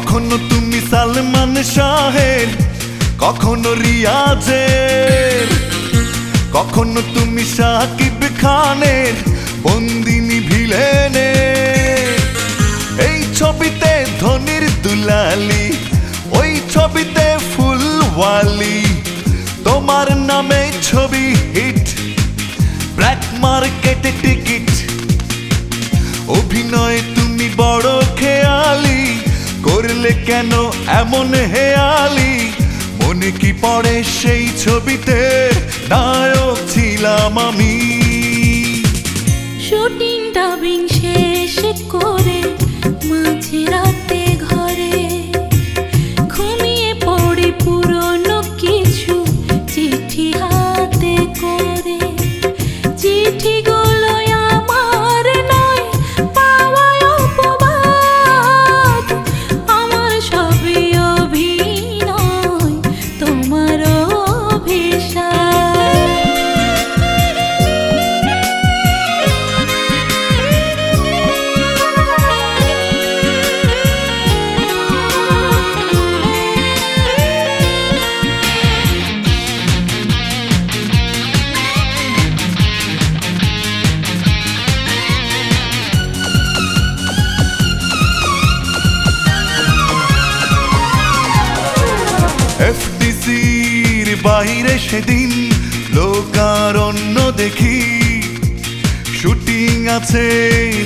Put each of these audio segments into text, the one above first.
কখনো তুমি সালমান শাহের, কখনো রিয়াজের, কখনো তুমি সাকিব খানের, বন্দিনী ভিলেনে এই ছবিতে ধনির দুলালি, ওই ছবিতে ফুলওয়ালি, তোমার নামে ছবি হিট ব্ল্যাক মার্কেটে টিকিট। অভিনয় তুমি বড় করলে কেন এমন হে হেয়ালি? মনে কি পড়ে সেই ছবিতে? নায়ক ছিলাম আমি। শুটিং ডাবিং শেষ করে মাঝে রাতে সেদিন লোকারণ্য দেখি। শুটিং আছে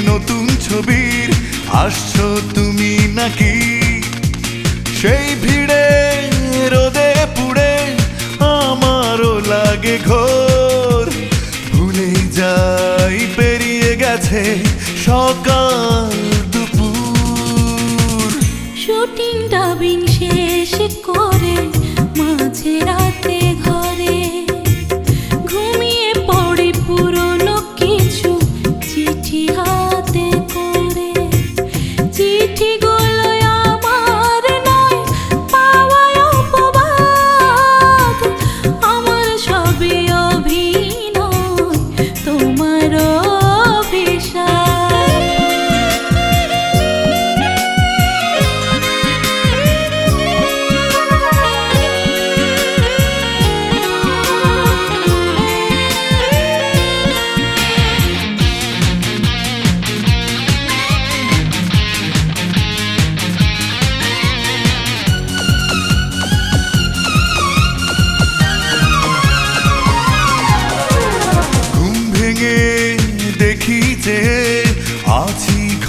নতুন ছবির। আসছো তুমি নাকি? সেই ভিড়ে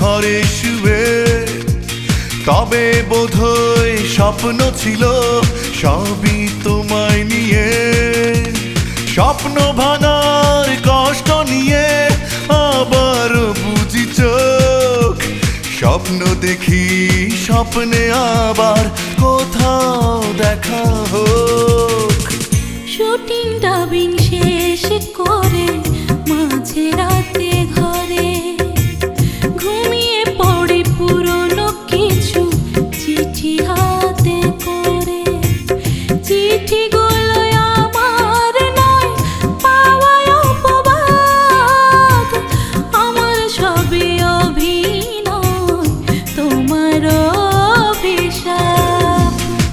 ঘরে শুয়ে। তবে বোধহয় স্বপ্ন ছিল সবই তোমায় নিয়ে। স্বপ্ন ভাঙার কষ্ট নিয়ে আবার বুঝি চোখ। স্বপ্ন দেখি, স্বপ্নে আবার কোথাও দেখা হোক। শুটিং ডাবিং শেষ করে মাঝে রাতে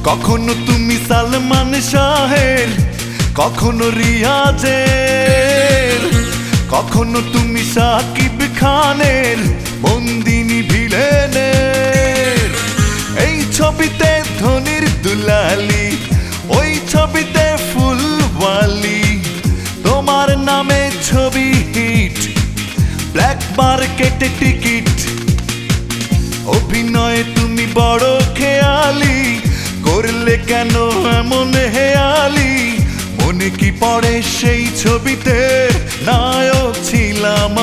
কখনো তুমি সালমান শাহের, কখনো রিয়াজের, কখনো তুমি সাকিব খানের, বন্দিনী ভিলেনের। এই ছবিতে ধনির দুলালি, ওই ছবিতে ফুলওয়ালি। তোমার নামে ছবি হিট, ব্ল্যাক মার্কেটে টিকিট। অভিনয় তুমি বড় খেয়ালি করলে কেন এমন হেয়ালি? মনে কি পড়ে সেই ছবিতে? নায়ক ছিলাম